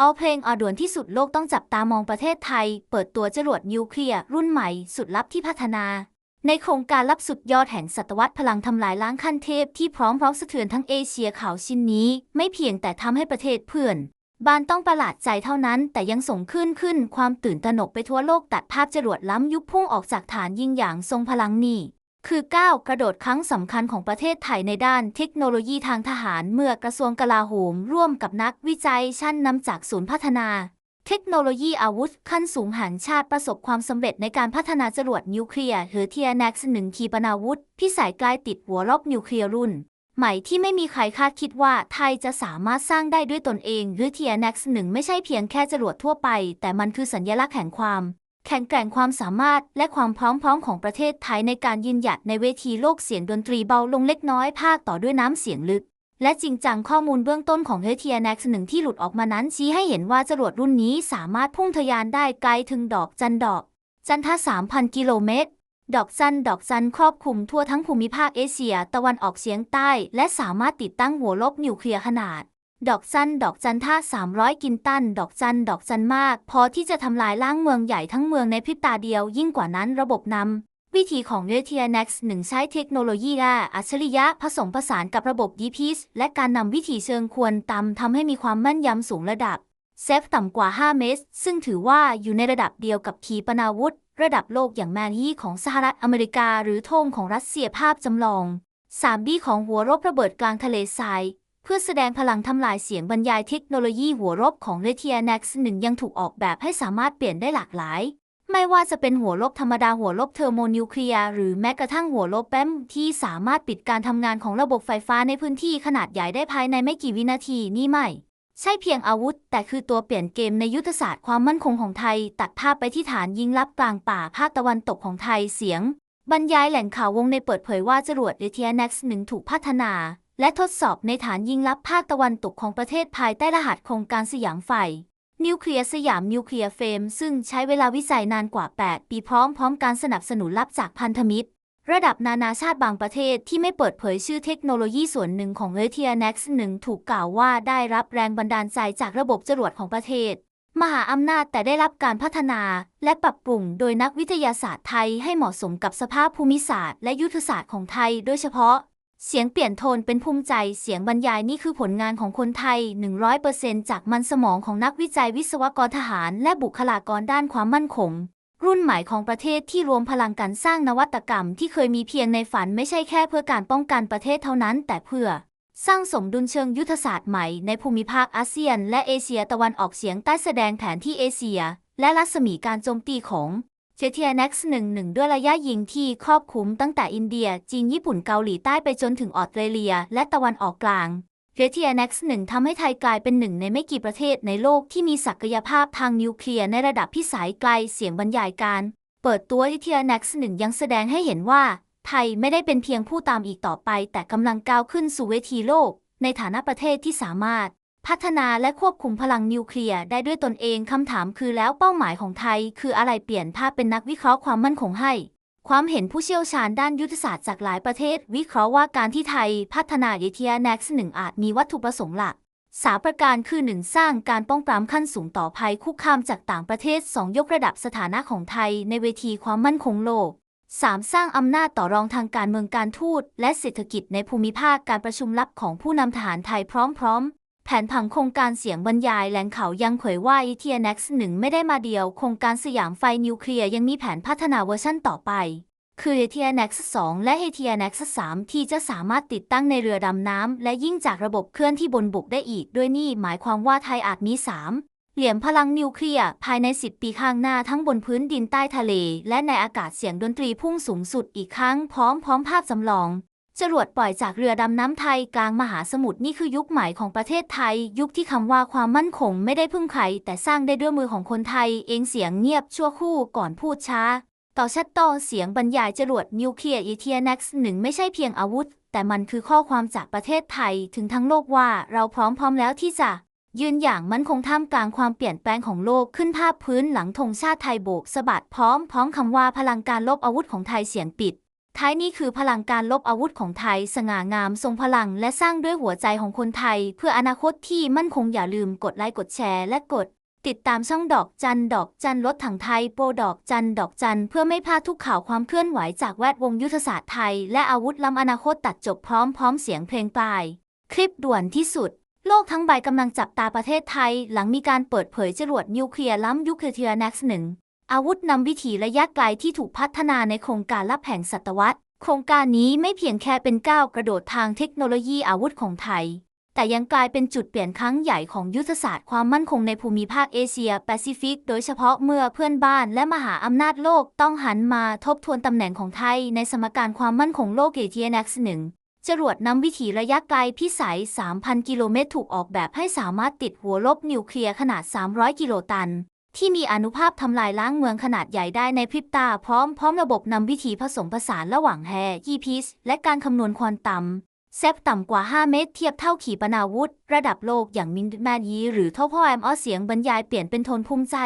เอาเพลงอด่วนที่สุดโลกต้องจับตามองประเทศไทย เปิดตัวจรวดนิวเคลียร์รุ่นใหม่สุดลับที่พัฒนา ในโครงการลับสุดยอดแห่งศตวรรษพลังทำลายล้างขั้นเทพที่พร้อมพร้อมสะเทือนทั้งเอเชียข่าวชิ้นนี้ ไม่เพียงแต่ทำให้ประเทศเพื่อนบานต้องประหลาดใจเท่านั้น แต่ยังส่งขึ้นขึ้นความตื่นตระหนกไปทั่วโลกตัดภาพจรวดล้ำยุคพุ่งออกจากฐานยิงอย่างทรงพลังนี่ คือก้าวกระโดดครั้งสำคัญของประเทศไทยในด้านเทคโนโลยีทางทหารเมื่อกระทรวงกลาโหมร่วมกับนักวิจัยชั้นนำจากศูนย์พัฒนา เทคโนโลยีอาวุธขั้นสูงแห่งชาติประสบความสำเร็จในการพัฒนาจรวดนิวเคลียร์หรือเทียนักหนึ่งขีปนาวุธพิสัยไกลติดหัวรบนิวเคลียร์รุ่นใหม่ที่ไม่มีใครคาดคิดว่าไทยจะสามารถสร้างได้ด้วยตนเอง หรือเทียนักหนึ่งไม่ใช่เพียงแค่จรวดทั่วไป แต่มันคือสัญลักษณ์แห่งความ แข็งแกร่งความสามารถและความพร้อมๆของประเทศไทยในการยืนหยัดในเวทีโลกเสียงดนตรีเบาลงเล็กน้อยภาคต่อด้วยน้ำเสียงลึก และจริงจังข้อมูลเบื้องต้นของเฮเทียนักหนึ่งที่หลุดออกมานั้นชี้ให้เห็นว่าจรวดรุ่นนี้สามารถพุ่งทะยานได้ไกลถึงดอกจันดอก จันทะ3,000 กิโลเมตร ดอกจันดอกจันครอบคลุมทั่วทั้งภูมิภาคเอเชีย ตะวันออกเฉียงใต้ และสามารถติดตั้งหัวลบนิวเคลียร์ขนาด ดอกจันดอกจันท่า300 กินตัน ดอกจันดอกจันมาก พอที่จะทำลายล้างเมืองใหญ่ทั้งเมืองในพริบตาเดียว ยิ่งกว่านั้นระบบนำวิธีของเรเทียนักหนึ่งใช้เทคโนโลยีและอัจฉริยะผสมผสานกับระบบ DPS และการนำวิธีเชิงควรตำทำให้มีความแม่นยำสูงระดับเซฟต่ำกว่า 5 เมตร ซึ่งถือว่าอยู่ในระดับเดียวกับขีปนาวุธ ระดับโลกอย่างแมนฮีของสหรัฐอเมริกา หรือโทงของรัสเซียภาพจำลอง 3B ของหัวรบระเบิดกลางทะเลทราย เพื่อแสดงพลังทำลายเสียงบรรยายเทคโนโลยีหัวรบของ r e t i a n a x 1 ยังถูกออกแบบให้สามารถเปลี่ยนได้หลากหลาย ไม่ว่าจะเป็นหัวลบธรรมดาหัวลบเทอร์โมนิวเคลียร์หรือแม้กระทั่งหัวลบแป้มที่สามารถปิดการทำงานของระบบไฟฟ้าในพื้นที่ขนาดใหญ่ได้ภายในไม่กี่วินาทีนี่ไม่ใช่เพียงอาวุธ แต่คือตัวเปลี่ยนเกมในยุทธศาสตร์ความมั่นคงของไทย ตัดภาพไปที่ฐานยิงลับกลางป่าภาคตะวันตกของไทยเสียง บรรยายแหล่งข่าววงในเปิดเผยว่าจรวดเอเทียนักหนึ่งถูกพัฒนา และทดสอบในฐานยิงลับภาคตะวันตกของประเทศภายใต้รหัสโครงการสยามไฟนิวเคลียร์สยามนิวเคลียร์เฟมซึ่งใช้เวลาวิจัยนานกว่า 8 ปีพร้อมพร้อมการสนับสนุนลับจากพันธมิตร ระดับนานาชาติบางประเทศที่ไม่เปิดเผยชื่อเทคโนโลยีส่วนหนึ่งของเอเทียนักหนึ่งถูกกล่าวว่าได้รับแรงบันดาลใจจากระบบจรวดของประเทศ มหาอำนาจแต่ได้รับการพัฒนาและปรับปรุงโดยนักวิทยาศาสตร์ไทยให้เหมาะสมกับสภาพภูมิศาสตร์และยุทธศาสตร์ของไทย โดยเฉพาะ เสียงเปลี่ยนโทนเป็นภูมิใจเสียงบรรยายนี่คือผลงานของคนไทย 100%จากมันสมองของนักวิจัยวิศวกรทหาร และบุคลากรด้านความมั่นคง รุ่นใหม่ของประเทศที่รวมพลังการสร้างนวัตกรรม ที่เคยมีเพียงในฝันไม่ใช่แค่เพื่อการป้องกันประเทศเท่านั้น แต่เพื่อ สร้างสมดุลเชิงยุทธศาสตร์ใหม่ในภูมิภาคอาเซียน และเอเชียตะวันออกเฉียงใต้แสดงแผนที่เอเชีย และรัศมีการโจมตีของ เจเทียนักหนึ่งหนึ่งด้วยระยะยิงที่ครอบคลุมตั้งแต่อินเดีย จีนญี่ปุ่นเกาหลีใต้ไปจนถึงออสเตรเลีย และตะวันออกกลางเจเทียนักหนึ่งทำให้ไทยกลายเป็นหนึ่งในไม่กี่ประเทศในโลกที่มีศักยภาพทางนิวเคลียร์ในระดับพิสัยไกลเสียงบรรยายการ เปิดตัวเจเทียนักหนึ่งยังแสดงให้เห็นว่า ไทยไม่ได้เป็นเพียงผู้ตามอีกต่อไป แต่กำลังก้าวขึ้นสู่เวทีโลก ในฐานะประเทศที่สามารถ พัฒนาและควบคุมพลังนิวเคลียร์ได้ด้วยตนเองคำถามคือแล้วเป้าหมายของไทย คืออะไรเปลี่ยนภาพเป็นนักวิเคราะห์ความมั่นคงให้ ความเห็นผู้เชี่ยวชาญด้านยุทธศาสตร์จากหลายประเทศ วิเคราะห์ว่าการที่ไทยพัฒนาเยเทียแน็กซ์หนึ่งอาจมีวัตถุประสงค์หลักสามประการคือ 1. สร้างการป้องปรามขั้นสูงต่อภัยคุกคามจากต่างประเทศ 2. ยกระดับสถานะของไทยในเวทีความมั่นคงโลก 3. สร้างอำนาจต่อรองทางการเมืองการทูตและเศรษฐกิจในภูมิภาคการประชุมลับของผู้นำทหารไทยพร้อม แผนผังโครงการเสียงบรรยายแหล่งข่าวยังเผยว่าอีเทียนักหนึ่งไม่ได้มาเดียว โครงการสยามไฟนิวเคลียร์ยังมีแผนพัฒนาเวอร์ชั่นต่อไป คือเฮเทียนัก2และเฮเทียนัก3ที่จะสามารถติดตั้งในเรือดำน้ำและยิ่งจากระบบเคลื่อนที่บนบกได้อีก ด้วยนี่หมายความว่าไทยอาจมี3เหลี่ยมพลังนิวเคลียร์ภายใน 10 ปีข้างหน้าทั้งบนพื้นดินใต้ทะเล และในอากาศเสียงดนตรีพุ่งสูงสุดอีกครั้งพร้อมพร้อมภาพจำลอง จรวดปล่อยจากเรือดำน้ำไทยกลางมหาสมุทรนี่คือยุคใหม่ของประเทศไทย ยุคที่คำว่าความมั่นคงไม่ได้พึ่งใครแต่สร้างได้ด้วยมือของคนไทย เองเสียงเงียบชั่วครู่ก่อนพูดช้า ต่อชัดต่อเสียงบรรยายจรวดนิวเคลียร์อีเทียนักหนึ่งไม่ใช่เพียงอาวุธ แต่มันคือข้อความจากประเทศไทยถึงทั้งโลกว่าเราพร้อมพร้อมแล้วที่จะยืนอย่างมั่นคงท่ามกลางความเปลี่ยนแปลงของโลกขึ้นภาพพื้นหลังธงชาติไทยโบกสะบัดพร้อมพร้อมคำว่าพลังการลบอาวุธของไทยเสียงปิด ท้ายนี่คือพลังการลบอาวุธของไทย สง่างาม ทรงพลัง และสร้างด้วยหัวใจของคนไทย เพื่ออนาคตที่มั่นคงอย่าลืมกดไลค์กดแชร์และกด ติดตามช่องดอกจันดอกจันรถถังไทยโปรดอกจันดอกจันเพื่อไม่พลาดทุกข่าวความเคลื่อนไหวจากแวดวงยุทธศาสตร์ไทย และอาวุธล้ำอนาคตตัดจบพร้อมพร้อมเสียงเพลงปลาย คลิปด่วนที่สุดโลกทั้งใบกำลังจับตาประเทศไทย หลังมีการเปิดเผยจรวดนิวเคลียร์ล้ำยุคเทียร์นักหนึ่ง อาวุธนำวิถีระยะไกลที่ถูกพัฒนาในโครงการลับแห่งศตวรรษ โครงการนี้ไม่เพียงแค่เป็นก้าวกระโดดทางเทคโนโลยีอาวุธของไทย แต่ยังกลายเป็นจุดเปลี่ยนครั้งใหญ่ของยุทธศาสตร์ความมั่นคงในภูมิภาคเอเชียแปซิฟิก โดยเฉพาะเมื่อเพื่อนบ้านและมหาอำนาจโลกต้องหันมาทบทวนตำแหน่งของไทยในสมการความมั่นคงโลกเอเทียนักหนึ่งจรวดนำวิถีระยะไกลพิสัย 3,000 กิโลเมตร ถูกออกแบบให้สามารถติดหัวลบนิวเคลียร์ขนาด 300 กิโลตัน ที่มีอนุภาพทำลายล้างเมืองขนาดใหญ่ได้ในพริบตา พร้อมพร้อมระบบนำวิถีผสมผสานระหว่างแฮยีพีสและการคำนวณควอนตัมเซฟต่ำกว่า 5 เมตร เทียบเท่าขีปนาวุธ ระดับโลกอย่างมินแมนยีหรือทพ่อแอมออเสียงบรรยายเปลี่ยนเป็นโทนภูมิใจ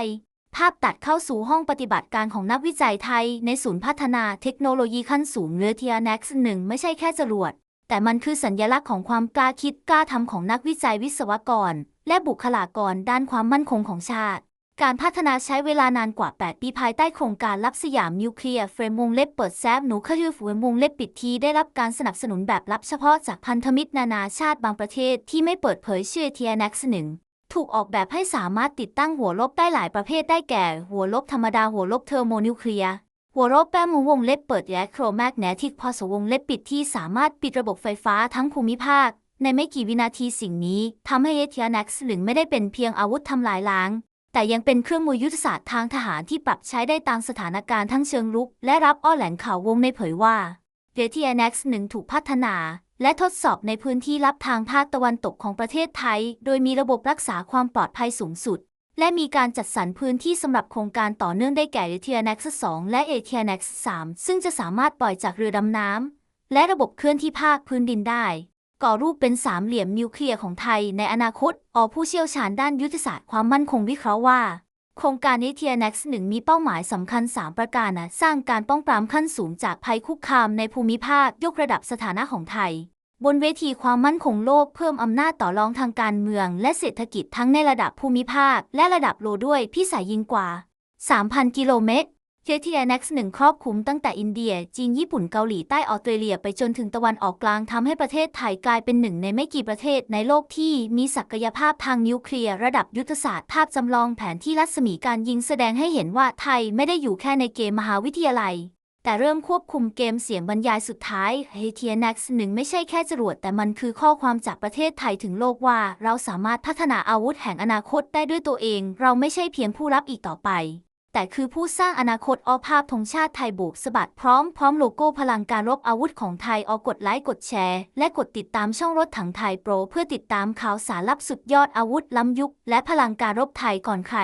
ภาพตัดเข้าสู่ห้องปฏิบัติการของนักวิจัยไทย ในศูนย์พัฒนาเทคโนโลยีขั้นสูงเรือเทียนักหนึ่งไม่ใช่แค่จรวดแต่มันคือสัญญลักษณ์ของความกล้าคิดกล้าทำของนักวิจัยวิศวกร และบุคลากรด้านความมั่นคงของชาติ การพัฒนาใช้เวลานานกว่า 8 ปีภายใต้โครงการรับสยามนิวเคลียร์เฟรมวงเล็บเปิดแซฟหนูคือวงวงเล็บปิดทีได้รับการสนับสนุนแบบลับเฉพาะจากพันธมิตรนานาชาติบางประเทศที่ไม่เปิดเผยชื่อเทียนักหนึ่งถูกออกแบบให้สามารถติดตั้งหัวลบได้หลายประเภทได้แก่ หัวลบธรรมดาหัวลบเทอร์โมนิวเคลียร์หัวลบแป้มวงเล็บเปิดและโครแมกเนติกพอสวงเล็บปิดที่สามารถปิดระบบไฟฟ้าทั้งภูมิภาค ในไม่กี่วินาทีสิ่งนี้ทำให้เอเทียนักหนึ่งไม่ได้เป็นเพียงอาวุธทำลายล้าง แต่ยังเป็นเครื่องมือยุทธศาสตร์ทางทหารที่ปรับใช้ได้ตามสถานการณ์ทั้งเชิงลุก และรับอ้อแหล่งข่าววงในเผยว่าเรเทียนักหนึ่งถูกพัฒนา และทดสอบในพื้นที่ลับทางภาคตะวันตกของประเทศไทย โดยมีระบบรักษาความปลอดภัยสูงสุด และมีการจัดสรรพื้นที่สำหรับโครงการต่อเนื่องได้แก่เอเทียนัก2และเอเทียนัก3ซึ่งจะสามารถปล่อยจากเรือดำน้ำและระบบเคลื่อนที่ภาคพื้นดินได้ ก่อรูปเป็นสามเหลี่ยมนิวเคลียร์ของไทยในอนาคต ออผู้เชี่ยวชาญด้านยุทธศาสตร์ความมั่นคงวิเคราะห์ว่า โครงการเอเทียนักหนึ่งมีเป้าหมายสำคัญ 3 ประการนะสร้างการป้องปรามขั้นสูงจากภัยคุกคามในภูมิภาคยกระดับสถานะของไทย บนเวทีความมั่นคงโลกเพิ่มอำนาจต่อรองทางการเมือง และเศรษฐกิจทั้งในระดับภูมิภาค และระดับโลด้วยพิสัยยิงกว่า 3,000 กิโลเมตร เจทีเน็กหนึ่งครอบคลุมตั้งแต่อินเดีย จีน ญี่ปุ่น เกาหลีใต้ ออสเตรเลีย ไปจนถึงตะวันออกกลางทำให้ประเทศไทยกลายเป็นหนึ่งในไม่กี่ประเทศในโลกที่มีศักยภาพทางนิวเคลียร์ระดับยุทธศาสตร์ภาพจำลองแผนที่รัศมีการยิงแสดงให้เห็นว่าไทยไม่ได้อยู่แค่ในเกมมหาวิทยาลัย แต่เริ่มควบคุมเกมเสียงบรรยายสุดท้ายเฮเทียนักหนึ่งไม่ใช่แค่จรวด แต่มันคือข้อความจากประเทศไทยถึงโลกว่า เราสามารถพัฒนาอาวุธแห่งอนาคตได้ด้วยตัวเอง เราไม่ใช่เพียงผู้รับอีกต่อไป แต่คือผู้สร้างอนาคตออภาพธงชาติไทยบุกสะบัดพร้อมพร้อมโลโก้พลังการรบอาวุธของไทยออกกดไลค์กดแชร์ และกดติดตามช่องรถถังไทยโปร เพื่อติดตามข่าวสารลับสุดยอดอาวุธล้ำยุค และพลังการรบไทยก่อนใคร